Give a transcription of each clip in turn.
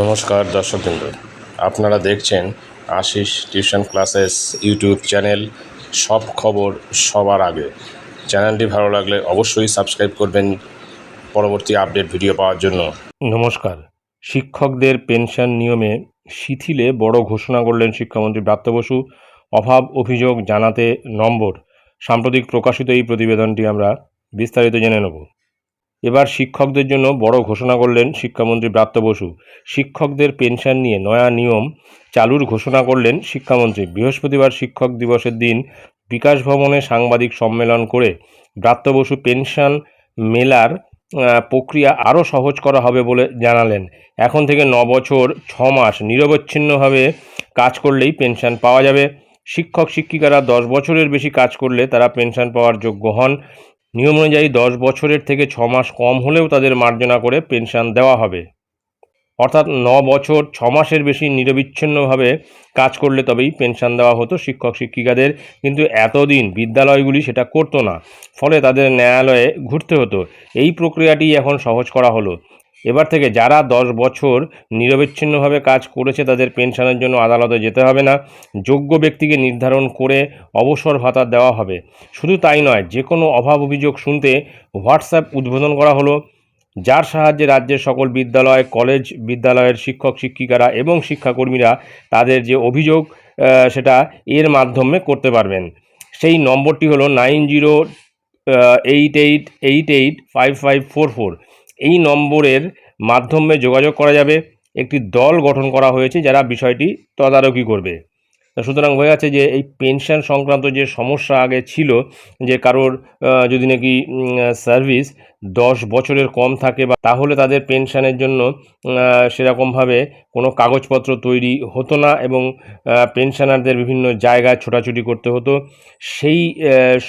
নমস্কার দর্শকবৃন্দ। আপনারা দেখছেন Ashis tuition classes YouTube channel. সব খবর সবার আগে। চ্যানেলটি ভালো লাগলে অবশ্যই সাবস্ক্রাইব করবেন পরবর্তী আপডেট ভিডিও পাওয়ার জন্য। নমস্কার। শিক্ষকদের পেনশন নিয়মে শিথিলে বড় ঘোষণা করলেন শিক্ষামন্ত্রী ব্রাত্য বসু। অভাব অভিযোগ জানাতে নম্বর। সাম্প্রতিক প্রকাশিত এই প্রতিবেদনটি আমরা বিস্তারিত জেনে নেব। এবার শিক্ষকদের জন্য বড় ঘোষণা করলেন শিক্ষামন্ত্রী ব্রাত্য বসু। শিক্ষকদের পেনশন নিয়ে নয়া নিয়ম চালুর ঘোষণা করলেন শিক্ষামন্ত্রী। বৃহস্পতিবার শিক্ষক দিবসের দিন বিকাশ ভবনে সাংবাদিক সম্মেলন করে ব্রাত্য বসু পেনশন মেলার প্রক্রিয়া আরও সহজ করা হবে বলে জানালেন। এখন থেকে ন বছর ছ মাস নিরবচ্ছিন্নভাবে কাজ করলেই পেনশন পাওয়া যাবে। শিক্ষক শিক্ষিকারা দশ বছরের বেশি কাজ করলে তারা পেনশন পাওয়ার যোগ্য হন। নিয়ম অনুযায়ী দশ বছরের থেকে ছ মাস কম হলেও তাদের মার্জনা করে পেনশন দেওয়া হবে। অর্থাৎ ন বছর ছ মাসের বেশি নিরবিচ্ছিন্নভাবে কাজ করলে তবেই পেনশন দেওয়া হতো শিক্ষক, শিক্ষিকাদের। কিন্তু এতদিন বিদ্যালয়গুলি সেটা করতো না। ফলে তাদের ন্যায়ালয়ে ঘুরতে হতো। এই প্রক্রিয়াটি এখন সহজ করা হলো। এবার থেকে যারা দশ বছর নিরবিচ্ছিন্নভাবে কাজ করেছে তাদের পেনশনের জন্য আদালতে যেতে হবে না। যোগ্য ব্যক্তিকে নির্ধারণ করে অবসর ভাতা দেওয়া হবে। শুধু তাই নয় যে কোনো অভাব অভিযোগ শুনতে হোয়াটসঅ্যাপ উদ্বোধন করা হলো, যার সাহায্যে রাজ্যের সকল বিদ্যালয়, কলেজ, বিদ্যালয়ের শিক্ষক, শিক্ষিকারা এবং শিক্ষাকর্মীরা তাদের যে অভিযোগ সেটা এর মাধ্যমে করতে পারবেন। সেই নম্বরটি হলো nine zero eight eight eight eight, five five four four. এই নম্বরের মাধ্যমে যোগাযোগ করা যাবে। একটি দল গঠন করা হয়েছে যারা বিষয়টি তদারকি করবে। সুতরাং হয়ে যাচ্ছে যে এই পেনশন সংক্রান্ত যে সমস্যা আগে ছিল, যে কারোর যদি নাকি সার্ভিস দশ বছরের কম থাকে বা তাহলে তাদের পেনশনের জন্য সেরকমভাবে কোনো কাগজপত্র তৈরি হতো না এবং পেনশনারদের বিভিন্ন জায়গায় ছোটাছুটি করতে হতো। সেই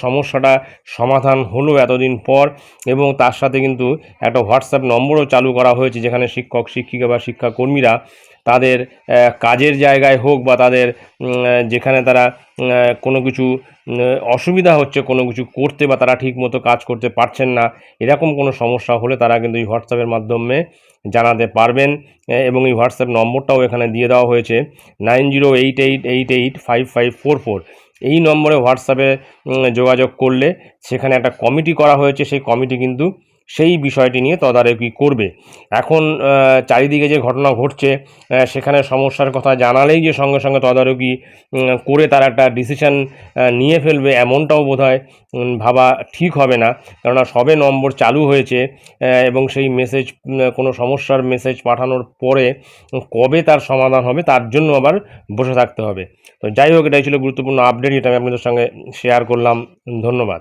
সমস্যাটা সমাধান হলো এতদিন পর এবং তার সাথে কিন্তু একটা হোয়াটসঅ্যাপ নম্বরও চালু করা হয়েছে যেখানে শিক্ষক, শিক্ষিকা বা শিক্ষাকর্মীরা তাদের কাজের জায়গায় হোক বা তাদের যেখানে তারা কোনো কিছু অসুবিধা হচ্ছে, কোনো কিছু করতে বা তারা ঠিক মতো কাজ করতে পারছেন না, এরকম কোনো সমস্যা হলে তারা কিন্তু এই হোয়াটসঅ্যাপের মাধ্যমে জানাতে পারবেন। এবং এই হোয়াটসঅ্যাপ নম্বরটাও এখানে দিয়ে দেওয়া হয়েছে, nine zero eight eight eight eight five five four four. এই নম্বরে হোয়াটসঅ্যাপে যোগাযোগ করলে সেখানে একটা কমিটি করা হয়েছে, সেই কমিটি কিন্তু সেই বিষয়টি নিয়ে তদারকি করবে। এখন চারিদিকে যে ঘটনা ঘটছে সেখানে সমস্যার কথা জানালেই যে সঙ্গে সঙ্গে তদারকি করে তারা একটা ডিসিশন নিয়ে ফেলবে এমনটাও বোধহয় ভাবা ঠিক হবে না। কেননা সবে নম্বর চালু হয়েছে এবং সেই মেসেজ কোনো সমস্যার মেসেজ পাঠানোর পরে কবে তার সমাধান হবে তার জন্য আবার বসে থাকতে হবে। তো যাই হোক, এটাই ছিল গুরুত্বপূর্ণ আপডেট এটা আমি আপনাদের সঙ্গে শেয়ার করলাম। ধন্যবাদ।